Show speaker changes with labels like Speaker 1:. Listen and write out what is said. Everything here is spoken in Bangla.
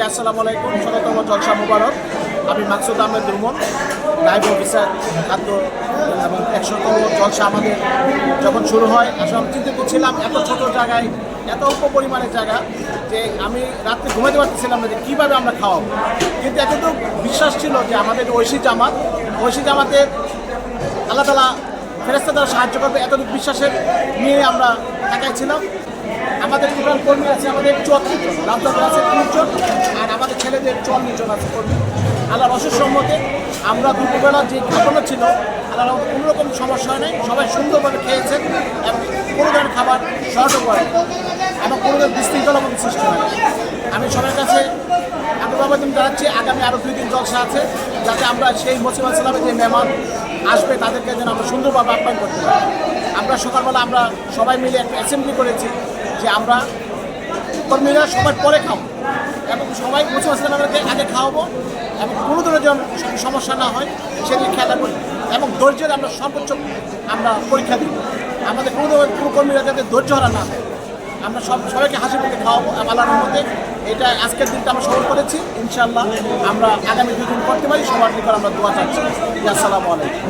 Speaker 1: জি আসসালামু আলাইকুম। শততম জলসা মুবারক। আমি মাকসুদ আহমেদ রুমন নাইব অফিসার, খাদ্য এবং একশোতম জলসা আমাদের যখন শুরু হয়, আসলে আমি চিন্তা করছিলাম এত ছোট জায়গায়, এত অল্প পরিমাণের জায়গা যে আমি রাত্রে ঘুমাতে পারতেছিলাম না যে কীভাবে আমরা খাওয়াবো। কিন্তু এতটুকু বিশ্বাস ছিল যে আমাদের ঐশী জামাত, ঐশী জামাতের আল্লাহ তালা ফেরেস্তা দ্বারা সাহায্য করবে, এতটুকু বিশ্বাসের নিয়ে আমরা তাকাইছিলাম আমাদের কর্মী আছে, আমাদের চুয়াত্তর জন রামদাদের আছে, তিরিশ ছেলেদের চুয়াল্লিশ জন আছে কর্মী, আল্লাহর অশেষ সম্মতে আমরা দুপুরবেলা যে ঘটনা ছিল রহমতে কোনো রকম সমস্যা হয় নাই, সবাই সুন্দরভাবে খেয়েছেন এবং কোনো ধরনের খাবার শর্টও করে এবং কোনো ধরনের বিশৃঙ্খলা মতো সৃষ্টি হয় আমি সবার কাছে আমি আবেদন জানাচ্ছি, আগামী আরও দুই দিন জলসা আছে, যাতে আমরা সেই মসিম সালামের যে মেহমান আসবে, তাদেরকে যেন আমরা সুন্দরভাবে আপ্যায়ন করতে পারি। আমরা সকালবেলা আমরা সবাই মিলে একটা অ্যাসেম্বলি করেছি যে আমরা কর্মীরা সবার পরে খাব। এবং সবাই মুসিম সালামকে আগে খাওয়াবো এবং কোনো ধরনের যেন সমস্যা না হয় সেদিকে খেয়াল করি এবং ধৈর্যের আমরা সর্বোচ্চ আমরা পরীক্ষা দিই আমাদের কোনো কোনো কর্মীরা যাতে ধৈর্য হারা না হয়, আমরা সব সবাইকে হাসি মুখে খাওয়াবো আল্লাহর মধ্যে এটা আজকের দিনটা আমরা সফল করেছি। ইনশাল্লাহ আমরা আগামী দুদিন করতে পারি। সবার দিকে আমরা দোয়া চাচ্ছি। আসসালামু আলাইকুম।